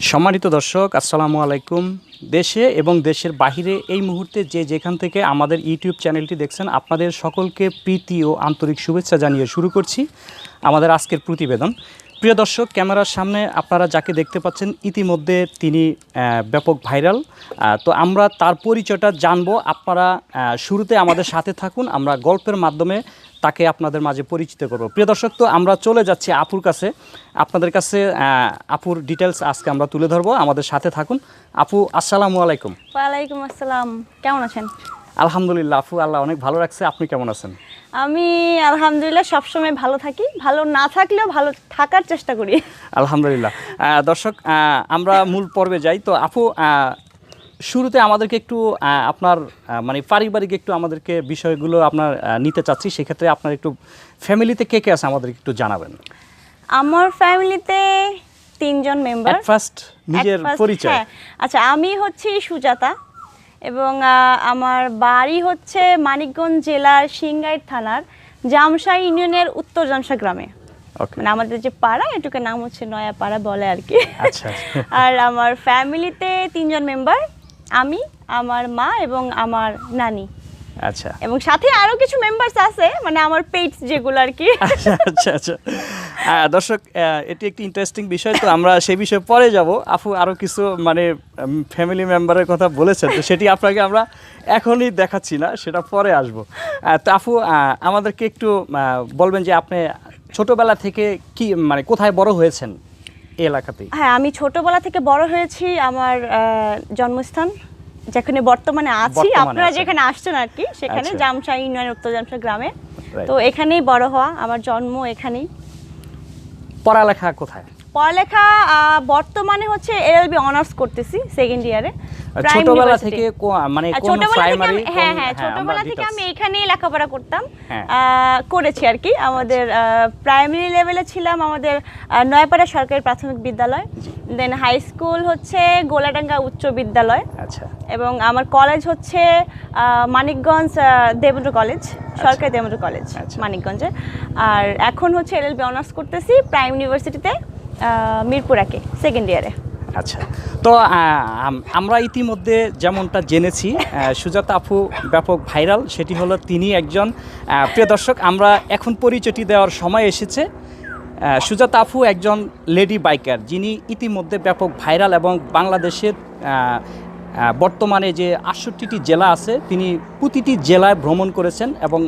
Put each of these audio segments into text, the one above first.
সম্মানিত দর্শক, আসসালামু আলাইকুম। দেশে এবং দেশের বাহিরে এই মুহূর্তে যে যেখান থেকে আমাদের ইউটিউব চ্যানেলটি দেখছেন, আপনাদের সকলকে প্রীতি ও আন্তরিক শুভেচ্ছা জানিয়ে শুরু করছি আমাদের আজকের প্রতিবেদন। প্রিয় দর্শক, ক্যামেরার সামনে আপনারা যাকে দেখতে পাচ্ছেন, ইতিমধ্যে তিনি ব্যাপক ভাইরাল। তো আমরা তার পরিচয়টা জানব। আপনারা শুরুতে আমাদের সাথে থাকুন, আমরা গল্পের মাধ্যমে তাকে আপনাদের মাঝে পরিচিত করব। প্রিয় দর্শক, তো আমরা চলে যাচ্ছি আপুর কাছে। আপনাদের কাছে আপুর ডিটেলস আজকে আমরা তুলে ধরবো। আমাদের সাথে থাকুন। আপু, আসসালামু আলাইকুম। ওয়ালাইকুম আসসালাম। কেমন আছেন? আলহামদুলিল্লাহ আফু আল্লাহ অনেক ভালো রাখছে। আপনি কেমন আছেন? আমি আলহামদুলিল্লাহ সবসময় ভালো থাকি। ভালো না থাকলেও ভালো থাকার চেষ্টা করি। আলহামদুলিল্লাহ। দর্শক আমরা মূল পর্বে যাই। তো আপু শুরুতে আমাদেরকে একটু আপনার মানে পারিবারিক একটু আমাদেরকে বিষয়গুলো আপনার নিতে চাচ্ছি। সেক্ষেত্রে আপনার একটু ফ্যামিলিতে কে কে আছে আমাদেরকে একটু জানাবেন। আমার ফ্যামিলিতে তিনজন মেম্বার। ফার্স্ট নিজের পরিচয়। আচ্ছা আমি হচ্ছি সুজাতা। এবং আমার বাড়ি হচ্ছে মানিকগঞ্জ জেলার সিংগাইর থানার জামসা ইউনিয়নের উত্তর জামসা গ্রামে। মানে আমাদের যে পাড়া এটুকু নাম হচ্ছে নয়া পাড়া বলে আর কি। আচ্ছা। আর আমার ফ্যামিলিতে তিনজন মেম্বার আমি আমার মা এবং আমার নানি। আচ্ছা। এবং সাথে আরও কিছু মেম্বার্স আছে মানে আমার পেটস যেগুলো আর কি। আচ্ছা আচ্ছা আচ্ছা। দর্শক এটি একটি ইন্টারেস্টিং বিষয় তো আমরা সেই বিষয়ে পরে যাব। আপু আরও কিছু মানে ফ্যামিলি মেম্বারের কথা বলেছেন তো সেটি আপনাকে আমরা এখনই দেখাচ্ছি না সেটা পরে আসব। তো আপু আমাদেরকে একটু বলবেন যে আপনি ছোটবেলা থেকে কি মানে কোথায় বড় হয়েছেন এই এলাকাতেই হ্যাঁ আমি ছোটবেলা থেকে বড় হয়েছি আমার জন্মস্থান যেখানে বর্তমানে আছি। আপনারা যেখানে আসছেন আর কি সেখানে আচ্ছা। জামসা ইউনিয়ন উত্তর জামসা গ্রামে। তো এখানেই বড় হওয়া আমার জন্ম এখানেই। পড়ালেখা কোথায়? পড়ালেখা বর্তমানে হচ্ছে এলএলবি অনার্স করতেছি সেকেন্ড ইয়ারে ছোটবেলা থেকে মানে কোন প্রাইমারি হ্যাঁ হ্যাঁ ছোটবেলা থেকে আমি এখানেই লেখাপড়া করতাম হ্যাঁ। করেছি আর কি। আমাদের প্রাইমারি লেভেলে ছিলাম আমাদের নয়াপাড়া সরকারি প্রাথমিক বিদ্যালয় দেন হাই স্কুল হচ্ছে গোলাডাঙ্গা উচ্চ বিদ্যালয় আচ্ছা। এবং আমার কলেজ হচ্ছে মানিকগঞ্জ দেবেন্দ্র কলেজ সরকারি দেবেন্দ্র কলেজ আচ্ছা। মানিকগঞ্জে আর এখন হচ্ছে এলএলবি অনার্স করতেছি প্রাইম ইউনিভার্সিটিতে মিরপুর একে সেকেন্ড ইয়ারে আচ্ছা। তো আমরা ইতিমধ্যে যেমনটা জেনেছি সুজাতা আপু ব্যাপক ভাইরাল, সেটি হলো তিনি একজন প্রিয় দর্শক। আমরা এখন পরিচয়টি দেওয়ার সময় এসেছে। সুজাতা আপু একজন লেডি বাইকার, যিনি ইতিমধ্যে ব্যাপক ভাইরাল এবং বাংলাদেশের বর্তমানে যে আটষট্টিটি জেলা আছে, তিনি প্রতিটি জেলায় ভ্রমণ করেছেন এবং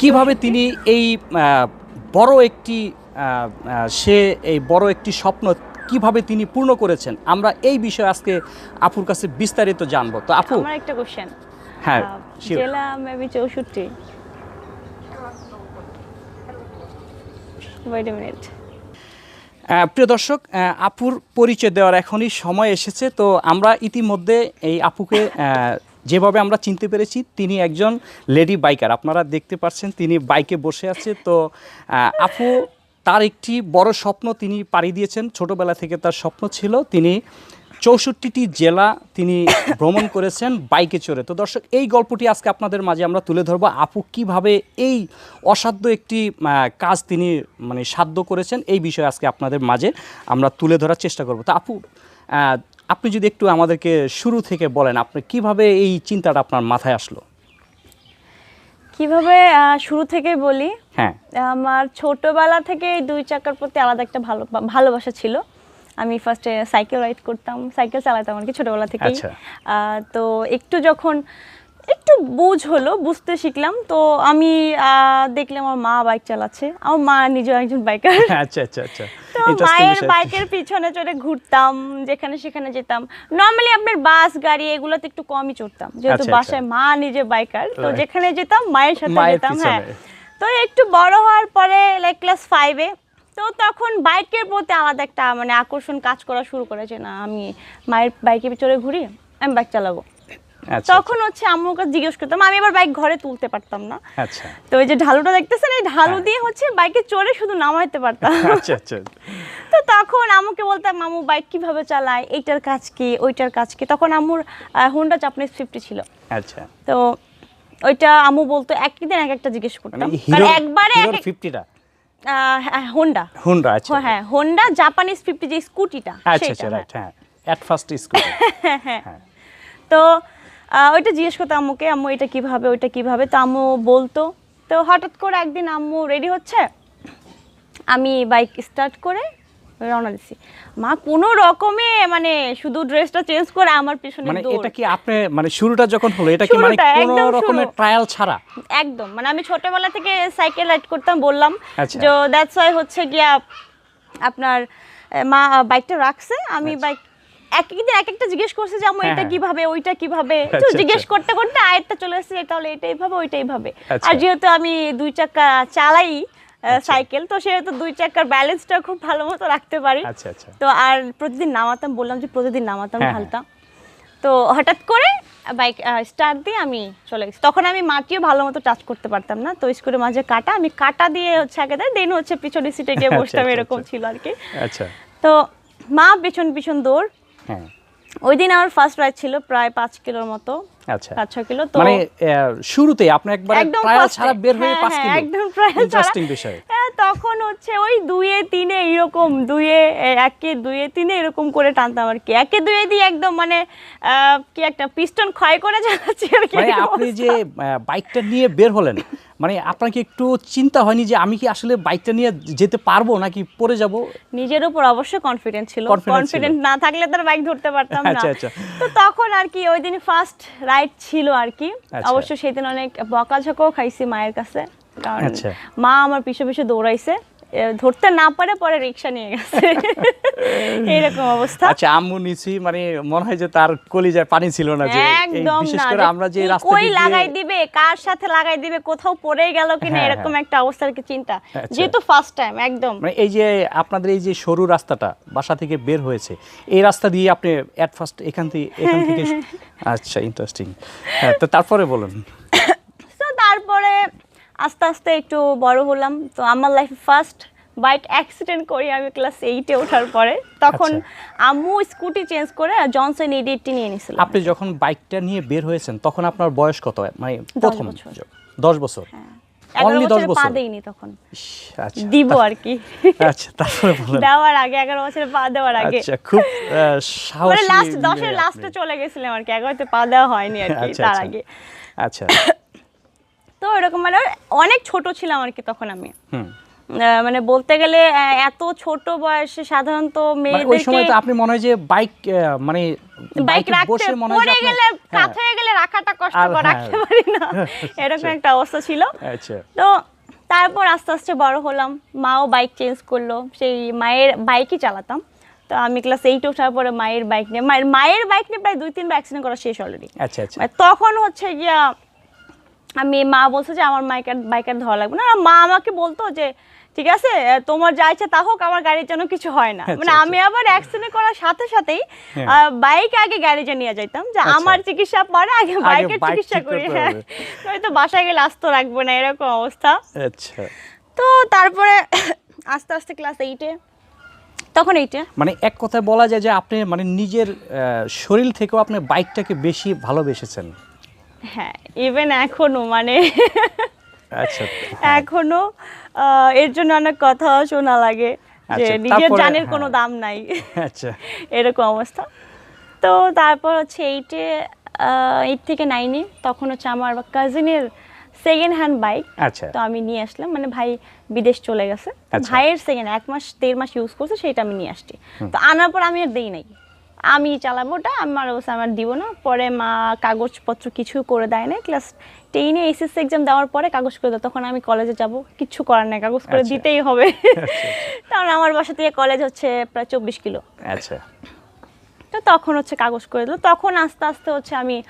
কীভাবে তিনি এই বড় একটি সে এই বড় একটি স্বপ্ন কীভাবে তিনি পূর্ণ করেছেন? আমরা এই বিষয়ে আজকে আপুর কাছে বিস্তারিত জানব। তো আপু? আমার একটা কোশ্চেন হ্যাঁ. জেলা মেবি চৌষট্টি। ওয়েট এ মিনিট প্রিয় দর্শক আপুর পরিচয় দেওয়ার এখনই সময় এসেছে। তো আমরা ইতিমধ্যে এই আপুকে যেভাবে আমরা চিনতে পেরেছি তিনি একজন লেডি বাইকার। আপনারা দেখতে পাচ্ছেন তিনি বাইকে বসে আছে। তো আপু তার একটি বড় স্বপ্ন তিনি পাড়ি দিয়েছেন। ছোটবেলা থেকে তার স্বপ্ন ছিল তিনি চৌষট্টিটি জেলা তিনি ভ্রমণ করেছেন বাইকে চড়ে। তো দর্শক, এই গল্পটি আজকে আপনাদের মাঝে আমরা তুলে ধরবো। আপু কীভাবে এই অসাধ্য একটি কাজ তিনি মানে সাধ্য করেছেন এই বিষয়ে আজকে আপনাদের মাঝে আমরা তুলে ধরার চেষ্টা করব। তো আপু আপনি যদি একটু আমাদেরকে শুরু থেকে বলেন, আপনি কীভাবে এই চিন্তাটা আপনার মাথায় আসলো? কীভাবে শুরু থেকে বলি হ্যাঁ। আমার ছোটবেলা থেকে এই দুই চাকার প্রতি আলাদা একটা ভালো ভালোবাসা ছিল। আমি ফার্স্টে সাইকেল রাইড করতাম সাইকেল চালাতাম আর কি ছোটবেলা থেকেই। আচ্ছা। তো একটু যখন একটু বুঝ হলো বুঝতে শিখলাম। তো আমি আহ, দেখলাম আমার মা বাইক চালাচ্ছে। আমার মা নিজেও একজন বাইকার আচ্ছা আচ্ছা আচ্ছা। মায়ের বাইকের পিছনে চড়ে ঘুরতাম যেখানে সেখানে যেতাম। নর্মালি আপনার বাস গাড়ি এগুলোতে একটু কমই চড়তাম। যেহেতু আচ্ছা, আচ্ছা। বাসায় মা নিজে বাইকার তো যেখানে যেতাম মায়ের সাথে যেতাম হ্যাঁ। তো একটু বড় হওয়ার পরে লাইক ক্লাস ফাইভে তো তখন বাইকের প্রতি আলাদা একটা মানে আকর্ষণ কাজ করা শুরু করেছে না আমি মায়ের বাইকে চড়ে ঘুরি আমি বাইক চালাবো। আচ্ছা তখন হচ্ছে আম্মুর কাছে জিজ্ঞেস করতাম আমি আবার বাইক ঘরে তুলতে পারতাম না। আচ্ছা। তো এই যে ঢালুটা দেখতেছেন? এই ঢালু হ্যাঁ। দিয়ে হচ্ছে বাইকে চড়ে শুধু নামাইতে পারতাম। আচ্ছা আচ্ছা। তো তখন আম্মুকে বলতাম মামু বাইক কীভাবে চালায়? এইটার কাজ কি? ওইটার কাজ কি? তখন আম্মুর হুন্ডা জাপানিজ ফিফটি ছিল। আচ্ছা। তো ওইটা আম্মু বলতো একই দিন এক একটা জিজ্ঞেস করতাম। মানে কারণ একবারে এক ফিফটিটা হোন্ডা হুন্ডা আচ্ছা। হ্যাঁ হোন্ডা জাপানিজ ফিফটি যে স্কুটিটা আচ্ছা আচ্ছা হ্যাঁ। রাইট হ্যাঁ অ্যাট ফার্স্ট স্কুল তো ওইটা জিজ্ঞেস করতো আম্মুকে আম্মু এটা কীভাবে ওইটা কীভাবে? তো আম্মু বলতো। তো হঠাৎ করে একদিন আম্মু রেডি হচ্ছে আমি বাইক স্টার্ট করে রওনা দিছি মা কোনো রকমে মানে শুধু ড্রেসটা চেঞ্জ করে আমার পিছনে মানে এটা কি আপনি মানে শুরুটা যখন হলো এটা কি মানে কোনো রকমের। ট্রায়াল ছাড়া? একদম মানে আমি ছোটবেলা থেকে সাইকেল রাইড করতাম বললাম। আচ্ছা। যে দ্যাটস ওয়াই হচ্ছে গিয়া আপনার মা বাইকটা রাখছে আমি বাইক এক একদিন এক একটা জিজ্ঞেস করছে যে আম্মু হ্যাঁ, এটা হ্যাঁ। কীভাবে ওইটা কীভাবে? তো আচ্ছা, জিজ্ঞেস আচ্ছা। করতে করতে আয়টা চলে এসেছে তাহলে এটা এইভাবে ওইটা এইভাবে। আচ্ছা। আর যেহেতু আমি দুই চাকা চালাই সাইকেল তো সেহেতু দুই চাকার ব্যালেন্সটা খুব ভালো মতো রাখতে পারি। আচ্ছা আচ্ছা। তো আর প্রতিদিন নামাতাম বললাম যে প্রতিদিন নামাতাম হ্যাঁ, ঢালতাম তো হঠাৎ করে বাইক স্টার্ট দিয়ে আমি চলে গেছি। তখন আমি মাটিও ভালো মতো টাচ করতে পারতাম না। তো স্কুলের মাঝে কাটা আমি কাটা দিয়ে হচ্ছে আগে দেয় দেন হচ্ছে পিছনে সিটে গিয়ে আচ্ছা, বসতাম আচ্ছা, এরকম আচ্ছা। ছিল আর কি। আচ্ছা। তো মা পেছন পিছন দৌড় হ্যাঁ। ওই দিন আমার ফার্স্ট রাইড ছিল প্রায় পাঁচ কিলোর মতো আচ্ছা। পাঁচ ছয় কিলো তো মানে আহ, শুরুতেই আপনি একবার ট্রায়াল ছাড়া বের হয়ে হ্যাঁ, পাঁচ হ্যাঁ, কিলো। একদম ট্রায়াল ছাড়া। ইন্টারেস্টিং বিষয়। হ্যাঁ তখন হচ্ছে ওই দুয়ে তিনে এরকম দুয়ে একে দুয়ে তিনে এরকম করে টানতাম আর কি। একে দুয়ে দিয়ে একদম মানে কি একটা পিস্টন ক্ষয় করে যাচ্ছে আর কি মানে আপনি যে বাইকটা নিয়ে বের হলেন মানে আপনার কি একটু চিন্তা হয়নি যে আমি কি আসলে বাইকটা নিয়ে যেতে পারব নাকি পড়ে যাব? নিজের উপর অবশ্যই কনফিডেন্ট ছিল। কনফিডেন্ট না থাকলে তার বাইক ধরতে পারতাম না। আচ্ছা, আচ্ছা। তো তখন আর কি ওই দিন ফার্স্ট রাইড ছিল আর কি। আচ্ছা। অবশ্য সেদিন অনেক বকাঝকাও খাইছি মায়ের কাছে। কারণ আচ্ছা। মা আমার পিছু পিছু দৌড়াইছে। ধরতে না পারে পরে রিক্সা নিয়ে গেছে। এরকম অবস্থা। আচ্ছা আম্মু নিছি মানে মনে হয় যে তার কলিজায় পানি ছিল না যে একদম বিশেষ করে আমরা যে রাস্তা কই লাগাই দিবে কার সাথে লাগাই দিবে কোথাও পড়ে গেল কিনা হ্যাঁ, এরকম একটা অবস্থার কি চিন্তা? আচ্ছা। যেহেতু ফার্স্ট টাইম একদম। মানে এই যে আপনাদের এই যে সরু রাস্তাটা বাসা থেকে বের হয়েছে এই রাস্তা দিয়ে আপনি অ্যাট ফার্স্ট এখান থেকে এখান থেকে আচ্ছা ইন্টারেস্টিং হ্যাঁ তো তারপরে বলুন। আস্তে আস্তে একটু বড় হলাম। তো আমার লাইফে ফার্স্ট বাইক অ্যাক্সিডেন্ট করি আমি ক্লাস এইটে ওঠার পরে। তখন আচ্ছা। আম্মু স্কুটি চেঞ্জ করে জনসন ইডিএটটি নিয়ে নিয়েছিল আপনি যখন বাইকটা নিয়ে বের হয়েছেন তখন আপনার বয়স কত? মানে প্রথম দশ বছর? অনলি দশ বছরে? পা দেইনি তখন। আচ্ছা। দিব আর কি। আচ্ছা তারপরে বলেন। দেওয়ার আগে এগারো বছরে পা দেওয়ার আগে। আচ্ছা খুব সাহসী মানে লাস্ট মেয়ে দশের লাস্টে চলে গেছিলাম আর কি। এগারোতে পা দেওয়া হয়নি আর কি আচ্ছা তার আচ্ছা। আগে। আচ্ছা। তো এরকম মানে অনেক ছোট ছিলাম আর কি তখন আমি। মানে বলতে গেলে এত ছোট বয়সে সাধারণত মানে ওই সময় তো আপনি মনে হয় যে বাইক মানে বাইক রাখতে মনে পড়ে গেলে হ্যাঁ, কাত হয়ে গেলে রাখাটা কষ্ট আর করে হ্যাঁ। রাখতে পারি না। এরকম একটা অবস্থা ছিল। আচ্ছা। তো তারপর আস্তে আস্তে বড় হলাম। মাও বাইক চেঞ্জ করল। সেই মায়ের বাইকই চালাতাম। তো আমি ক্লাস এইট ওঠার পরে মায়ের বাইক নিয়ে মায়ের মায়ের বাইক নিয়ে প্রায় দুই তিনবার অ্যাক্সিডেন্ট করা শেষ অলরেডি আচ্ছা আচ্ছা। তখন হচ্ছে গিয়া আমি মা বলছে যে আমার মাইকার বাইকের ধরা লাগবে না। আর মা আমাকে বলতো যে ঠিক আছে তোমার যা ইচ্ছা তা হোক আমার গাড়ির জন্য কিছু হয় না। আচ্ছা, মানে আমি আবার অ্যাক্সিডেন্ট করার সাথে সাথেই হ্যাঁ। বাইক আগে গ্যারেজে নিয়ে যাইতাম যে আচ্ছা। আমার চিকিৎসা পরে আগে বাইকের চিকিৎসা করি হ্যাঁ। নয়তো বাসায় গেলে আসতো রাখব না এরকম অবস্থা। আচ্ছা। তো তারপরে আস্তে আস্তে ক্লাস এইটে তখন এইটে মানে এক কথায় বলা যায় যে আপনি মানে নিজের শরীর থেকেও আপনি বাইকটাকে বেশি ভালোবেসেছেন। হ্যাঁ ইভেন এখনও মানে আচ্ছা এখনও আহ, এর জন্য অনেক কথা শোনা লাগে যে আচ্ছা, নিজের জানের কোনো হ্যাঁ। দাম নাই। আচ্ছা। এরকম অবস্থা। তো তারপর হচ্ছে এইটে এইট থেকে নাইনে তখন হচ্ছে আমার কাজিনের সেকেন্ড হ্যান্ড বাইক আচ্ছা। তো আমি নিয়ে আসলাম। মানে ভাই বিদেশ চলে গেছে। আচ্ছা। ভাইয়ের সেকেন্ড এক মাস দেড় মাস ইউজ করছে সেটা আমি নিয়ে আসছি। তো আনার পর আমি আর দেই নাই। আমি চালাবো ওটা আমার আমার দিব না। পরে মা কাগজপত্র কিছু করে দেয় না ক্লাস টেনে এসএসসি এক্সাম দেওয়ার পরে কাগজ করে দেয়। তখন আমি কলেজে যাব। কিচ্ছু করার নাই। কাগজ করে আচ্ছা। দিতেই হবে। কারণ আমার বাসা থেকে কলেজ হচ্ছে প্রায় চব্বিশ কিলো। আচ্ছা। তো তখন হচ্ছে কাগজ করে দিল। তখন আস্তে আস্তে হচ্ছে আমি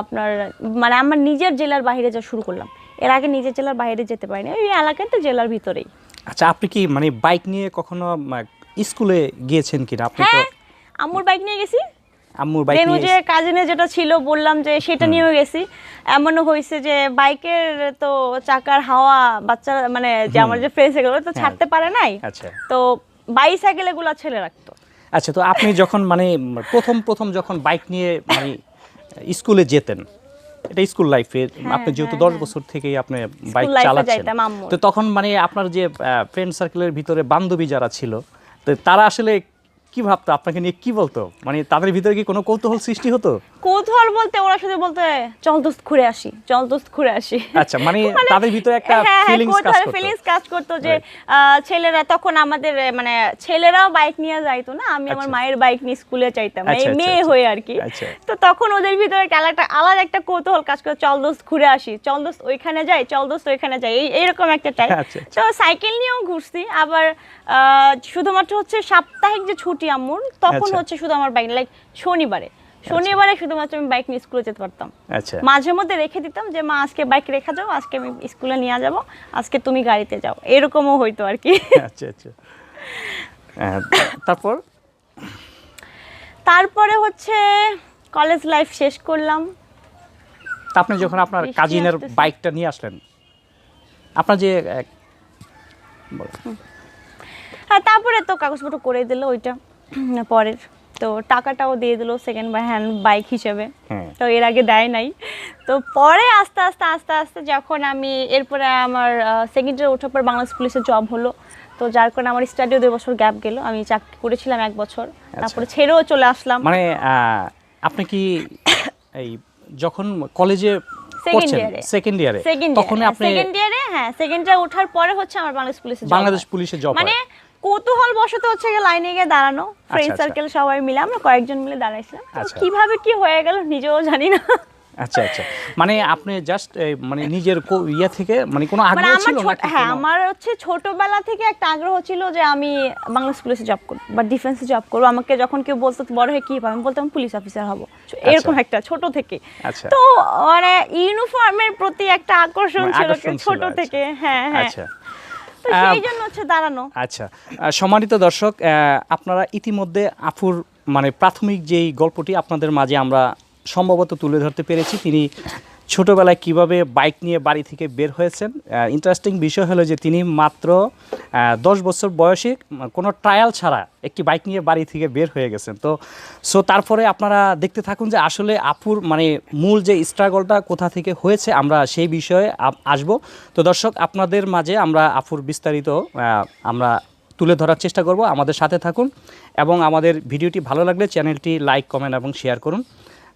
আপনার মানে আমার নিজের জেলার বাইরে যাওয়া শুরু করলাম। এর আগে নিজের জেলার বাইরে যেতে পারিনি। ওই এলাকাতে জেলার ভিতরেই। আচ্ছা আপনি কি মানে বাইক নিয়ে কখনো স্কুলে গিয়েছেন কিনা? আপনি তো হ্যাঁ আম্মুর বাইক নিয়ে গেছি। আম্মুর বাইক ওই যে কাজিনে যেটা ছিল বললাম যে সেটা নিয়েও গেছি। এমনও হয়েছে যে বাইকের তো চাকার হাওয়া বাচ্চা মানে যে আমার যে ফ্রেন্ডস এগুলো তো ছাড়তে পারে নাই। আচ্ছা। তো বাইসাইকেল এগুলো ছেলে রাখতো। আচ্ছা তো আপনি যখন মানে প্রথম প্রথম যখন বাইক নিয়ে মানে স্কুলে যেতেন এটা স্কুল লাইফে হ্যাঁ, আপনি যেহেতু হ্যাঁ, দশ হ্যাঁ। বছর থেকেই আপনি বাইক চালাচ্ছেন তো তখন মানে আপনার যে ফ্রেন্ড সার্কেলের ভিতরে বান্ধবী যারা ছিল তো তারা আসলে কি ভাবতো? আপনাকে নিয়ে কি বলতো? মানে তাদের ভিতরে কি কোনো কৌতূহল সৃষ্টি হতো? কৌতূহল বলতে ওরা শুধু বলতে চল দোস্ত ঘুরে আসি চল দোস্ত ঘুরে আসি। আচ্ছা মানে তাদের ভিতরে একটা ফিলিংস কাজ করতো। ফিলিংস কাজ করতো যে ছেলেরা তখন আমাদের মানে ছেলেরাও বাইক নিয়ে যাইতো না? আমি আমার আচ্ছা। মায়ের বাইক নিয়ে স্কুলে চাইতাম আচ্ছা, এই আচ্ছা, মেয়ে। হয়ে আর কি। তো তখন ওদের ভিতরে একটা আলাদা একটা কৌতূহল কাজ করে চল দোস্ত ঘুরে আসি চল দোস্ত ওইখানে যাই চল দোস্ত ওইখানে যাই। এই এইরকম একটা টাইপ তো সাইকেল নিয়েও ঘুরছি আবার আহ, শুধুমাত্র হচ্ছে সাপ্তাহিক যে ছুটি আম্মুর তখন আচ্ছা। হচ্ছে শুধু আমার বাইক লাইক শনিবারে। শনিবারে শুধুমাত্র আমি বাইক নিয়ে স্কুলে যেতে পারতাম। আচ্ছা। মাঝে মধ্যে রেখে দিতাম যে মা আজকে বাইক রেখে যাও আজকে আমি স্কুলে নিয়ে যাব আজকে তুমি গাড়িতে যাও। এরকমও হইতো আর কি। আচ্ছা আচ্ছা। তারপর? তারপরে হচ্ছে কলেজ লাইফ শেষ করলাম। তা আপনি যখন আপনার কাজিনের বাইকটা নিয়ে আসলেন আপনার যে হ্যাঁ তারপরে তো কাগজপত্র করে দিল ওইটা। পরের। তো টাকাটাও দিয়ে দিল সেকেন্ড বাই হ্যান্ড বাইক হিসেবে। তো এর আগে দেয় নাই। তো পরে আস্তে আস্তে আস্তে আস্তে যখন আমি এরপরে আমার সেকেন্ড ইয়ার ওঠার পর বাংলাদেশ পুলিশে জব হলো। তো যার কারণে আমার স্টাডিও দুই বছর গ্যাপ গেল। আমি চাকরি করেছিলাম এক বছর। তারপরে ছেড়েও চলে আসলাম। মানে আপনি কি এই যখন কলেজে সেকেন্ড ইয়ারে তখন আপনি সেকেন্ড ইয়ারে হ্যাঁ সেকেন্ড ইয়ার ওঠার পরে হচ্ছে আমার বাংলাদেশ পুলিশে job বাংলাদেশ পুলিশে জব মানে কৌতূহল বশত হচ্ছে লাইনে গিয়ে দাঁড়ানো। ফ্রেন্ড আচ্ছা। সার্কেল সবাই মিলে আমরা কয়েকজন মিলে দাঁড়াইছিলাম। আচ্ছা। কীভাবে কি হয়ে গেল নিজেও জানি না। আচ্ছা আচ্ছা। মানে আপনি জাস্ট মানে নিজের ইয়া থেকে মানে কোনো মানে আগ্রহ ছিল নাকি হ্যাঁ আমার হচ্ছে ছোটবেলা থেকে একটা আগ্রহ ছিল যে আমি বাংলাদেশ পুলিশে জব করব বা ডিফেন্সে জব করব। আমাকে যখন কেউ বলতো বড় হয়ে কি হবে?" আমি বলতাম পুলিশ অফিসার হব। এরকম একটা ছোট থেকে। আচ্ছা। তো মানে ইউনিফর্মের প্রতি একটা আকর্ষণ ছিল ছোট আচ্ছা। থেকে হ্যাঁ হ্যাঁ। আচ্ছা। সেই জন্য হচ্ছে দাঁড়ানো। আচ্ছা। সম্মানিত দর্শক আপনারা ইতিমধ্যে আফুর মানে প্রাথমিক যেই গল্পটি আপনাদের মাঝে আমরা সম্ভবত তুলে ধরতে পেরেছি। তিনি ছোটোবেলায় কীভাবে বাইক নিয়ে বাড়ি থেকে বের হয়েছেন। ইন্টারেস্টিং বিষয় হলো যে তিনি মাত্র দশ বছর বয়সে কোনো ট্রায়াল ছাড়া একটি বাইক নিয়ে বাড়ি থেকে বের হয়ে গেছেন। তো সো তারপরে আপনারা দেখতে থাকুন যে আসলে আপুর মানে মূল যে স্ট্রাগলটা কোথা থেকে হয়েছে, আমরা সেই বিষয়ে আসব। তো দর্শক, আপনাদের মাঝে আমরা আপুর বিস্তারিত আমরা তুলে ধরার চেষ্টা করব। আমাদের সাথে থাকুন এবং আমাদের ভিডিওটি ভালো লাগলে চ্যানেলটি লাইক কমেন্ট এবং শেয়ার করুন।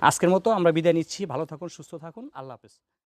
আজকের মতো আমরা বিদায় নিচ্ছি। ভালো থাকুন সুস্থ থাকুন। আল্লাহ হাফেজ।